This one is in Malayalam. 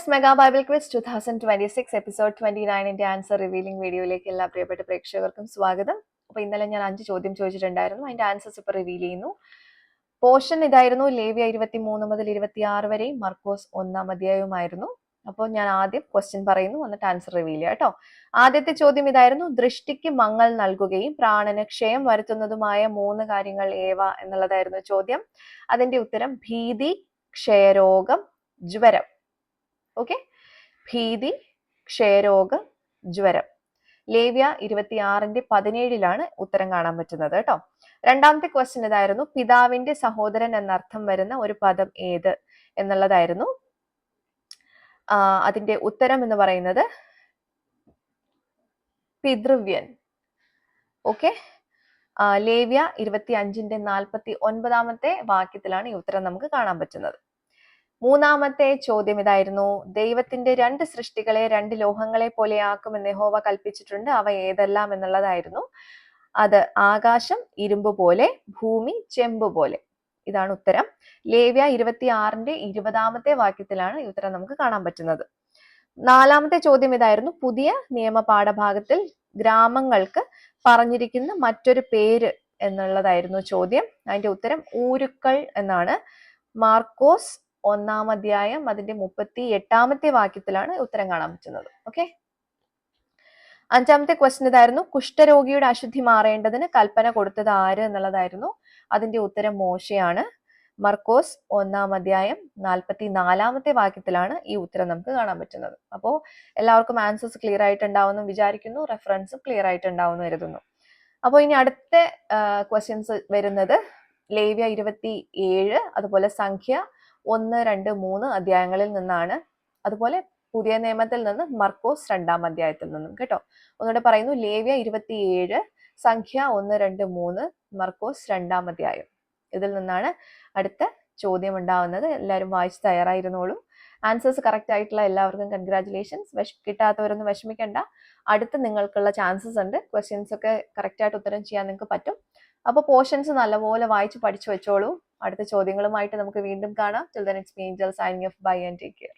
Yes mega Bible quiz two thousand twenty six episode twenty നയനിന്റെ answer revealing വീഡിയോയിലേക്ക് എല്ലാ പ്രിയപ്പെട്ട പ്രേക്ഷകർക്കും സ്വാഗതം. അപ്പൊ ഇന്നലെ ഞാൻ അഞ്ച് ചോദ്യം ചോദിച്ചിട്ടുണ്ടായിരുന്നു. അതിന്റെ ആൻസേഴ്സ് ഇപ്പൊ റിവീൽ ചെയ്യുന്നു. പോർഷൻ ഇതായിരുന്നു. ലേവ്യ ഇരുപത്തി മൂന്ന് മുതൽ ഇരുപത്തി ആറ് വരെയും മർക്കോസ് ഒന്നാം അധ്യായവുമായിരുന്നു. അപ്പോൾ ഞാൻ ആദ്യം ക്വസ്റ്റ്യൻ പറയുന്നു എന്നിട്ട് ആൻസർ റിവീൽ ചെയ്യാം കേട്ടോ. ആദ്യത്തെ ചോദ്യം ഇതായിരുന്നു. ദൃഷ്ടിക്ക് മങ്ങൾ നൽകുകയും പ്രാണന് ക്ഷയം വരുത്തുന്നതുമായ മൂന്ന് കാര്യങ്ങൾ ഏവ എന്നുള്ളതായിരുന്നു ചോദ്യം. അതിന്റെ ഉത്തരം ഭീതി ക്ഷയരോഗം ജ്വരം. ഓക്കെ ഭീതി ക്ഷയരോഗം ജ്വരം. ലേവ്യ ഇരുപത്തിയാറിന്റെ പതിനേഴിലാണ് ഉത്തരം കാണാൻ പറ്റുന്നത് കേട്ടോ. രണ്ടാമത്തെ ക്വസ്റ്റ്യൻ ഇതായിരുന്നു പിതാവിന്റെ സഹോദരൻ എന്നർത്ഥം വരുന്ന ഒരു പദം ഏത് എന്നുള്ളതായിരുന്നു. അതിന്റെ ഉത്തരം എന്ന് പറയുന്നത് പിതൃവ്യൻ. ഓക്കെ ലേവ്യ ഇരുപത്തി അഞ്ചിന്റെ നാൽപ്പത്തി ഒൻപതാമത്തെ വാക്യത്തിലാണ് ഈ ഉത്തരം നമുക്ക് കാണാൻ പറ്റുന്നത്. മൂന്നാമത്തെ ചോദ്യം ഇതായിരുന്നു. ദൈവത്തിന്റെ രണ്ട് സൃഷ്ടികളെ രണ്ട് ലോഹങ്ങളെ പോലെയാക്കുമെന്ന് ഹോവ കൽപ്പിച്ചിട്ടുണ്ട്. അവ ഏതെല്ലാം എന്നുള്ളതായിരുന്നു. അത് ആകാശം ഇരുമ്പ് പോലെ ഭൂമി ചെമ്പ് പോലെ. ഇതാണ് ഉത്തരം. ലേവ്യ ഇരുപത്തി ആറിന്റെ ഇരുപതാമത്തെ വാക്യത്തിലാണ് ഈ ഉത്തരം നമുക്ക് കാണാൻ പറ്റുന്നത്. നാലാമത്തെ ചോദ്യം ഇതായിരുന്നു. പുതിയ നിയമ പാഠഭാഗത്തിൽ ഗ്രാമങ്ങൾക്ക് പറഞ്ഞിരിക്കുന്ന മറ്റൊരു പേര് എന്നുള്ളതായിരുന്നു ചോദ്യം. അതിന്റെ ഉത്തരം ഊരുക്കൾ എന്നാണ്. മാർക്കോസ് ഒന്നാം അധ്യായം അതിന്റെ മുപ്പത്തി എട്ടാമത്തെ വാക്യത്തിലാണ് ഉത്തരം കാണാൻ പറ്റുന്നത്. ഓക്കെ അഞ്ചാമത്തെ ക്വസ്റ്റൻ ഇതായിരുന്നു കുഷ്ഠരോഗിയുടെ അശുദ്ധി മാറേണ്ടതിന് കൽപ്പന കൊടുത്തത് ആര് എന്നുള്ളതായിരുന്നു. അതിന്റെ ഉത്തരം മോശയാണ്. മർക്കോസ് ഒന്നാം അധ്യായം നാൽപ്പത്തി നാലാമത്തെ വാക്യത്തിലാണ് ഈ ഉത്തരം നമുക്ക് കാണാൻ പറ്റുന്നത്. അപ്പോൾ എല്ലാവർക്കും ആൻസേഴ്സ് ക്ലിയർ ആയിട്ടുണ്ടാവുമെന്ന് വിചാരിക്കുന്നു റെഫറൻസും ക്ലിയർ ആയിട്ടുണ്ടാവുമെന്ന് കരുതുന്നു. അപ്പോൾ ഇനി അടുത്ത ക്വസ്റ്റ്യൻസ് വരുന്നത് ലേവ്യ ഇരുപത്തി ഏഴ് അതുപോലെ സംഖ്യ ഒന്ന് രണ്ട് മൂന്ന് അധ്യായങ്ങളിൽ നിന്നാണ്. അതുപോലെ പുതിയ നിയമത്തിൽ നിന്ന് മർക്കോസ് രണ്ടാം അധ്യായത്തിൽ നിന്നും. കേട്ടോ? ഒന്നുകൂടെ പറയുന്നു ലേവ്യ ഇരുപത്തിയേഴ് സംഖ്യ ഒന്ന് രണ്ട് മൂന്ന് മർക്കോസ് രണ്ടാം അധ്യായം. ഇതിൽ നിന്നാണ് അടുത്ത ചോദ്യം ഉണ്ടാവുന്നത്. എല്ലാവരും വായിച്ച് തയ്യാറായിരുന്നോളൂ. ആൻസേഴ്സ് കറക്റ്റ് ആയിട്ടുള്ള എല്ലാവർക്കും കൺഗ്രാറ്റുലേഷൻസ് വിഷ കിട്ടാത്തവരൊന്നും വിഷമിക്കണ്ട. അടുത്ത് നിങ്ങൾക്കുള്ള ചാൻസസ് ഉണ്ട്. ക്വസ്റ്റ്യൻസ് ഒക്കെ കറക്റ്റ് ആയിട്ട് ഉത്തരം ചെയ്യാൻ നിങ്ങൾക്ക് പറ്റും. അപ്പോൾ പോർഷൻസ് നല്ലപോലെ വായിച്ച് പഠിച്ചു വെച്ചോളൂ. അടുത്ത ചോദ്യങ്ങളുമായിട്ട് നമുക്ക് വീണ്ടും കാണാം. Till the next മീൻജൽ signing off bye and take care